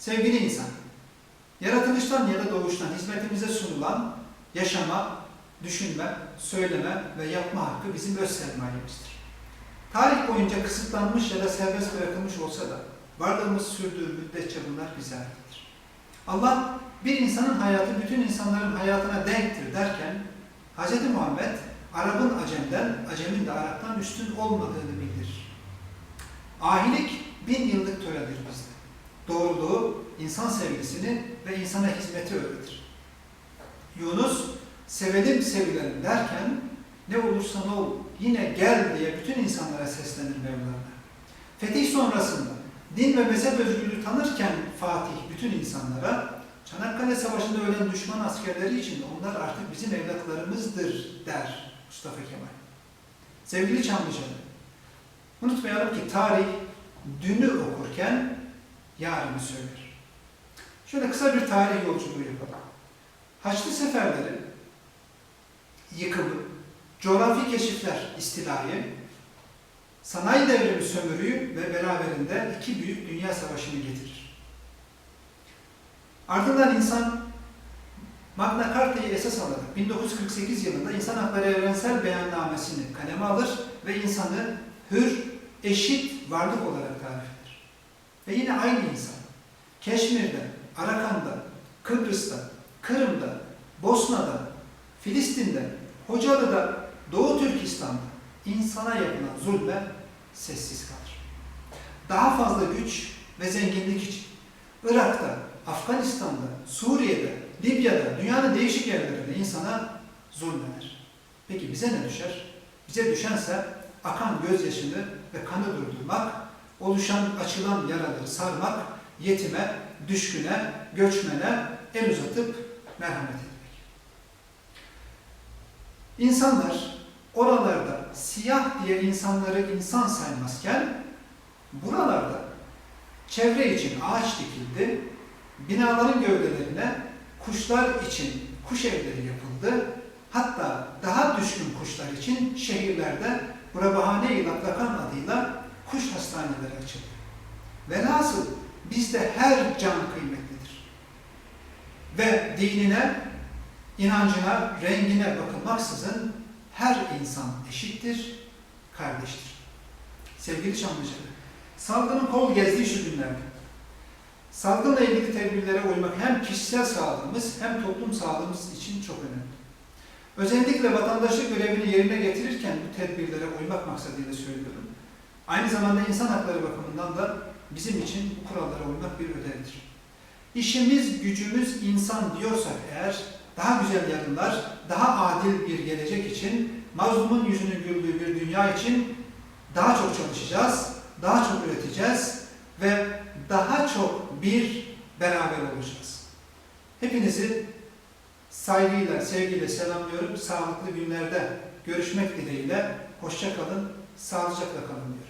Sevgili insan, yaratılıştan ya da doğuştan hizmetimize sunulan yaşama, düşünme, söyleme ve yapma hakkı bizim öz sermayemizdir. Tarih boyunca kısıtlanmış ya da serbest bırakılmış olsa da varlığımız sürdüğü müddetçe bunlar bize aittir. Allah bir insanın hayatı bütün insanların hayatına denktir derken Hz. Muhammed Arap'ın Acem'den, Acem'in de Arap'tan üstün olmadığını bildirir. Ahilik bin yıllık töredir bizde. Doğruluğu, insan sevgisini ve insana hizmeti öğretir. Yunus, sevelim sevilelim derken ne olursa ol yine gel diye bütün insanlara seslenir Mevlana. Fetih sonrasında din ve mezhep özgürlüğü tanırken Fatih bütün insanlara Çanakkale Savaşı'nda ölen düşman askerleri için onlar artık bizim evlatlarımızdır der Mustafa Kemal. Sevgili Çamlıcalı, unutmayalım ki tarih dünü okurken yarını söyler. Şöyle kısa bir tarih yolculuğu yapalım. Haçlı seferleri, yıkımı, coğrafi keşifler istilayı, sanayi devrimi sömürüyü ve beraberinde iki büyük dünya savaşını getirir. Ardından insan Magna Carta'yı esas alarak 1948 yılında İnsan Hakları Evrensel Beyannamesini kaleme alır ve insanı hür, eşit varlık olarak tarif eder. Ve yine aynı insan Keşmir'de, Arakan'da, Kıbrıs'ta, Kırım'da, Bosna'da, Filistin'de, Hocalı'da, Doğu Türkistan'da insana yapılan zulme sessiz kalır. Daha fazla güç ve zenginlik için Irak'ta, Afganistan'da, Suriye'de, Libya'da, dünyanın değişik yerlerinde insana zulmeder. Peki bize ne düşer? Bize düşense akan gözyaşını ve kanı durdurmak, oluşan açılan yaraları sarmak, yetime, düşküne, göçmene el uzatıp merhamet etmek. İnsanlar oralarda siyah diye insanları insan saymazken buralarda çevre için ağaç dikildi, binaların gövdelerine kuşlar için kuş evleri yapıldı, hatta daha düşkün kuşlar için şehirlerde Burabahane-i Laklakan adıyla kuş hastaneleri açıldı. Velhasıl bizde her can kıymetlidir. Ve dinine, inancına, rengine bakılmaksızın her insan eşittir, kardeştir. Sevgili Çamlıcalı, salgının kol gezdiği şu günlerde, salgınla ilgili tedbirlere uymak hem kişisel sağlığımız hem toplum sağlığımız için çok önemli. Özellikle vatandaşlık görevini yerine getirirken bu tedbirlere uymak maksadıyla söylüyorum. Aynı zamanda insan hakları bakımından da bizim için bu kurallara uymak bir ödevdir. İşimiz, gücümüz insan diyorsak eğer, daha güzel yarınlar, daha adil bir gelecek için, mazlumun yüzünün güldüğü bir dünya için daha çok çalışacağız, daha çok üreteceğiz ve daha çok bir beraber olacağız. Hepinizi saygıyla, sevgiyle selamlıyorum. Sağlıklı günlerde görüşmek dileğiyle. Hoşça kalın, sağlıcakla kalın diyorum.